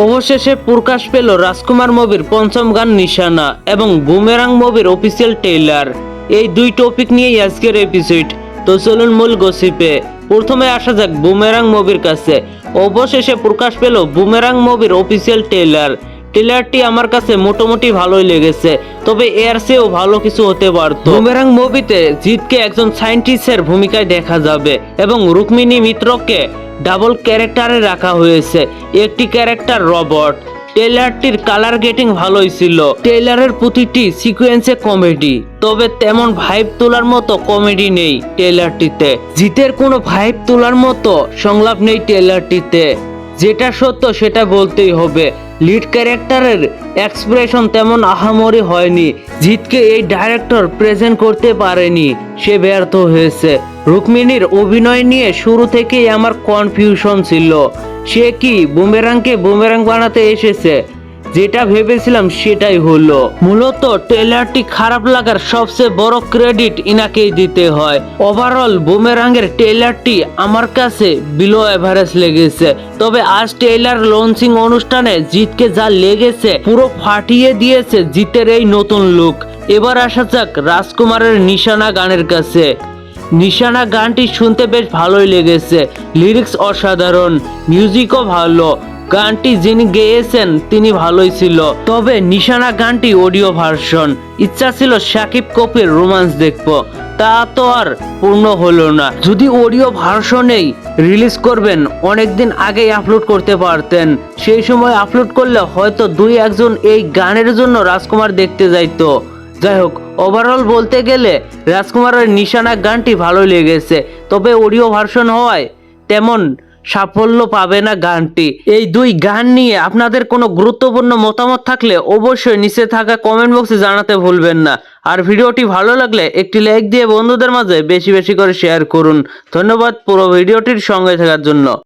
অবশেষে প্রকাশ পেল রাজকুমার মুভির পঞ্চম গান নিশানা এবং বুমেরাং মুভির অফিসিয়াল ট্রেইলার এই দুই টপিক নিয়েই আজকের এপিসোড তো চলুন মূল গসিপে প্রথমে আসা যাক বুমেরাং মুভির কাছে। অবশেষে প্রকাশ পেল বুমেরাং মুভির অফিসিয়াল ট্রেইলার ট্রেলারটি আমার কাছে মোটামুটি ভালোই লেগেছে, তবে এর চেয়েও ভালো কিছু হতে পারত। বুমেরাং মুভিতে জিতকে একজন সায়েন্টিস্টের ভূমিকায় দেখা যাবে এবং রুক্মিণী মিত্রকে ডাবল ক্যারেক্টারে রাখা হয়েছে। একটি ক্যারেক্টার রবট ট্রেলারটির কালার গেটিং ভালোই ছিল। ট্রেলারের প্রতিটি সিকোয়েন্সে কমেডি, তবে তেমন ভাইব তোলার মতো কমেডি নেই ট্রেলারটিতে জিতের কোনো ভাইব তোলার মতো সংলাপ নেই ট্রেলারটিতে যেটা সত্য সেটা বলতেই হবে। লিড ক্যারেক্টারের এক্সপ্রেশন তেমন আহামরি হয়নি জিতকে এই ডাইরেক্টর প্রেজেন্ট করতে পারেনি, সে ব্যর্থ হয়েছে। রুক্মিণীর অভিনয় নিয়ে শুরু থেকেই আমার কনফিউশন ছিল। সে কি বুমেরাংকে বুমেরাং বানাতে এসেছে? যেটা ভেবেছিলাম সেটাই হলো। মূলত ট্রেলারটি খারাপ লাগার সবচেয়ে বড় ক্রেডিট ইনাকেই দিতে হয়। ওভারঅল বুমেরাঙ্গের ট্রেলারটি আমার কাছে বিলো এভারেজ লেগেছে। তবে আজ ট্রেলার লঞ্চিং অনুষ্ঠানে জিতকে যা লেগেছে, পুরো ফাটিয়ে দিয়েছে জিতের এই নতুন লুক এবার আসা যাক রাজকুমারের নিশানা গানের কাছে। নিশানা গানটি শুনতে বেশ ভালোই লেগেছে। লিরিক্স অসাধারণ মিউজিকও ভালো। গানটি যিনি গেয়েছেন, তিনি ভালোই ছিল। তবে নিশানা গানটি অডিও ভার্সন। ইচ্ছা ছিল সাকিব কপির রোমান্স দেখব। তা তো আর পূর্ণ হলো না। যদি অডিও ভার্সনেই রিলিজ করবেন, অনেকদিন আগেই আপলোড করতে পারতেন। সেই সময় আপলোড করলে হয়তো দুই একজন এই গানের জন্য রাজকুমার দেখতে যাইতো। যাই হোক ওভারঅল বলতে গেলে রাজকুমারের নিশানা গানটি ভালো লেগেছে। তবে অডিও ভার্সন হওয়ায় তেমন সাফল্য পাবে না গানটি। এই দুই গান নিয়ে আপনাদের কোনো গুরুত্বপূর্ণ মতামত থাকলে অবশ্যই নিচে থাকা কমেন্ট বক্সে জানাতে ভুলবেন না। আর ভিডিওটি ভালো লাগলে একটি লাইক দিয়ে বন্ধুদের মাঝে বেশি বেশি করে শেয়ার করুন। ধন্যবাদ পুরো ভিডিওটির সঙ্গে থাকার জন্য।